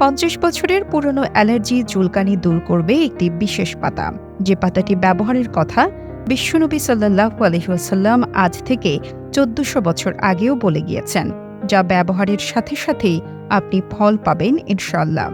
পঞ্চাশ বছরের পুরনো অ্যালার্জি চুলকানি দূর করবে একটি বিশেষ পাতা। যে পাতাটি ব্যবহারের কথা বিশ্বনবী সাল্লাহ আলহিহাসাল্লাম আজ থেকে চোদ্দশো বছর আগেও বলে গিয়েছেন, যা ব্যবহারের সাথে সাথেই আপনি ফল পাবেন ইনশাল্লাহ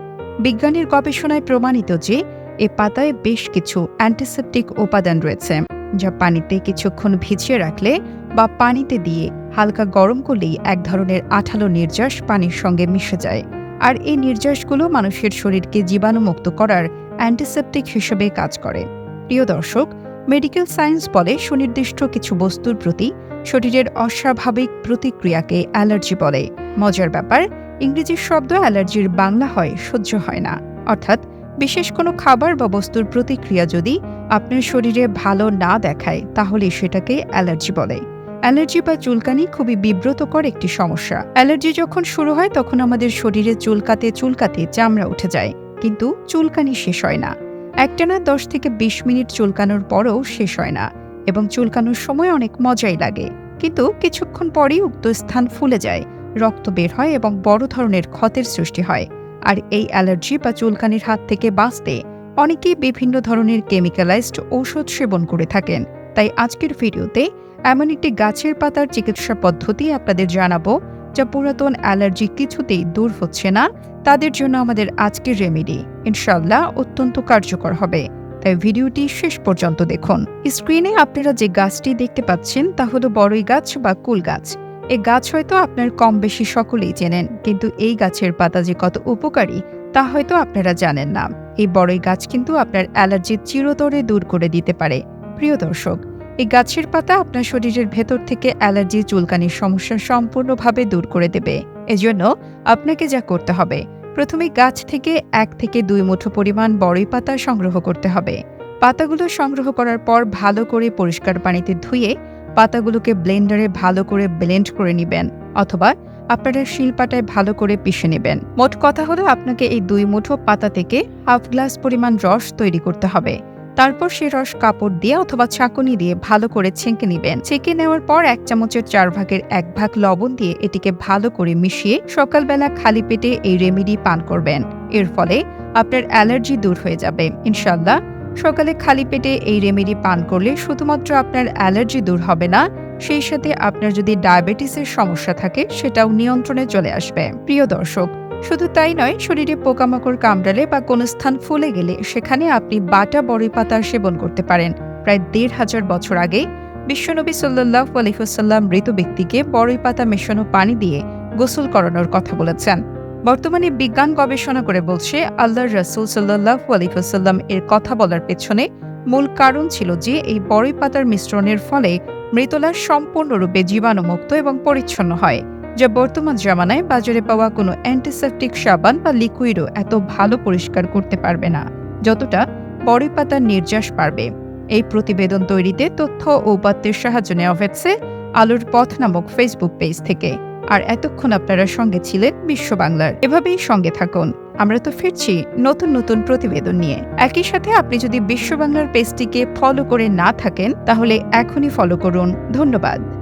বিজ্ঞানীর গবেষণায় প্রমাণিত যে এ পাতায় বেশ কিছু অ্যান্টিসেপটিক উপাদান রয়েছে, যা পানিতে কিছুক্ষণ ভিজিয়ে রাখলে বা পানিতে দিয়ে হালকা গরম করলেই এক ধরনের আঠালো নির্যাস পানির সঙ্গে মিশে যায়। আর এই নির্যাসগুলো মানুষের শরীরকে জীবাণুমুক্ত করার অ্যান্টিসেপটিক হিসেবে কাজ করে। প্রিয় দর্শক মেডিকেল সায়েন্স বলে সুনির্দিষ্ট কিছু বস্তুর প্রতি শরীরের অস্বাভাবিক প্রতিক্রিয়াকে অ্যালার্জি বলে। মজার ব্যাপার, ইংরেজি শব্দ অ্যালার্জির বাংলা হয় সহ্য হয় না। অর্থাৎ বিশেষ কোনো খাবার বা বস্তুর প্রতিক্রিয়া যদি আপনার শরীরে ভালো না দেখায়, তাহলে সেটাকে অ্যালার্জি বলে। অ্যালার্জি বা চুলকানি খুবই বিব্রতকর একটি সমস্যা। অ্যালার্জি যখন শুরু হয়, তখন আমাদের শরীরে চুলকাতে চুলকাতে চামড়া উঠে যায়। কিন্তু চুলকানি শেষ হয় না। একটানা দশ থেকে বিশ মিনিট চুলকানোর পরও শেষ হয় না এবং চুলকানোর সময় অনেক মজাই লাগে। কিন্তু কিছুক্ষণ পরেই উক্ত স্থান ফুলে যায়, রক্ত বের হয় এবং বড় ধরনের ক্ষতের সৃষ্টি হয়। আর এই অ্যালার্জি বা চুলকানির হাত থেকে বাঁচতে অনেকেই বিভিন্ন ধরনের কেমিক্যালাইজড ঔষধ সেবন করে থাকেন। তাই আজকের ভিডিওতে এমন একটি গাছের পাতার চিকিৎসা পদ্ধতি আপনাদের জানাব, যা পুরাতন অ্যালার্জি কিছুতেই দূর হচ্ছে না। তাদের জন্য আমাদের আজকের রেমেডি। ইনশাল্লাহ অত্যন্ত কার্যকর হবে। তাই ভিডিওটি শেষ পর্যন্ত দেখুন। স্ক্রিনে আপনারা যে গাছটি দেখতে পাচ্ছেন, তা হলো বড়ই গাছ বা কুল গাছ। এই গাছ হয়তো আপনার কম বেশি সকলেই চেনেন, কিন্তু এই গাছের পাতা যে কত উপকারী, তা হয়তো আপনারা জানেন না। এই বড়ই গাছ কিন্তু আপনার অ্যালার্জি চিরতরে দূর করে দিতে পারে। প্রিয় দর্শক এই গাছের পাতা আপনার শরীরের ভেতর থেকে অ্যালার্জি চুলকানির সমস্যা সম্পূর্ণভাবে দূর করে দেবে। এজন্য আপনাকে যা করতে হবে, প্রথমে গাছ থেকে এক থেকে দুই মুঠো পরিমাণ বড়ই পাতা সংগ্রহ করতে হবে। পাতাগুলো সংগ্রহ করার পর ভালো করে পরিষ্কার পানিতে ধুয়ে পাতাগুলোকে ব্লেন্ডারে ভালো করে ব্লেন্ড করে নেবেন অথবা আপনারা শিলপাটায় ভালো করে পিষে নেবেন। মোট কথা হলো, আপনাকে এই দুই মুঠো পাতা থেকে হাফ গ্লাস পরিমাণ রস তৈরি করতে হবে। তারপর সে রস কাপড় দিয়ে অথবা ছাঁকুনি দিয়ে ভালো করে ছেঁকে নেবেন। ছেঁকে নেওয়ার পর এক চামচের চার ভাগের এক ভাগ লবণ দিয়ে এটিকে ভালো করে মিশিয়ে সকালবেলা খালি পেটে এই রেমেডি পান করবেন। এর ফলে আপনার অ্যালার্জি দূর হয়ে যাবে। ইনশাল্লাহ সকালে খালি পেটে এই রেমেডি পান করলে শুধুমাত্র আপনার অ্যালার্জি দূর হবে না, সেই সাথে আপনার যদি ডায়াবেটিসের সমস্যা থাকে সেটাও নিয়ন্ত্রণে চলে আসবে। প্রিয় দর্শক শুধু তাই নয়, শরীরে পোকামাকড় কামড়ালে বা কোনো স্থান ফুলে গেলে সেখানে আপনি বাটা বড়ি পাতা সেবন করতে পারেন। প্রায় দেড় হাজার বছর আগে বিশ্বনবী সাল্লাহ আলহিহসাল্লাম মৃত ব্যক্তিকে বড়ই পাতা মেশানো পানি দিয়ে গোসল করানোর কথা বলেছেন। বর্তমানে বিজ্ঞান গবেষণা করে বলছে আল্লাহ রসুল সাল্লাহ আলহিহসাল্লাম এর কথা বলার পেছনে মূল কারণ ছিল যে এই বড়ই পাতার মিশ্রণের ফলে মৃতলা সম্পূর্ণরূপে জীবাণুমুক্ত এবং পরিচ্ছন্ন হয়। যা বর্তমান জামানায় বাজারে পাওয়া কোনো অ্যান্টিসেপটিক সাবান বা লিকুইডও এত ভালো পরিষ্কার করতে পারবে না, যতটা বড়ি পাতার নির্যাস পারবে। এই প্রতিবেদন তৈরিতে তথ্য ও উপাত্তের সাহায্য নেওয়া হয়েছে আলোর পথ নামক ফেসবুক পেজ থেকে। আর এতক্ষণ আপনারা সঙ্গে ছিলেন বিশ্ব বাংলার। এভাবেই সঙ্গে থাকুন। আমরা তো ফিরছি নতুন নতুন প্রতিবেদন নিয়ে। একই সাথে আপনি যদি বিশ্ব বাংলার পেজটিকে ফলো করে না থাকেন, তাহলে এখনই ফলো করুন। ধন্যবাদ।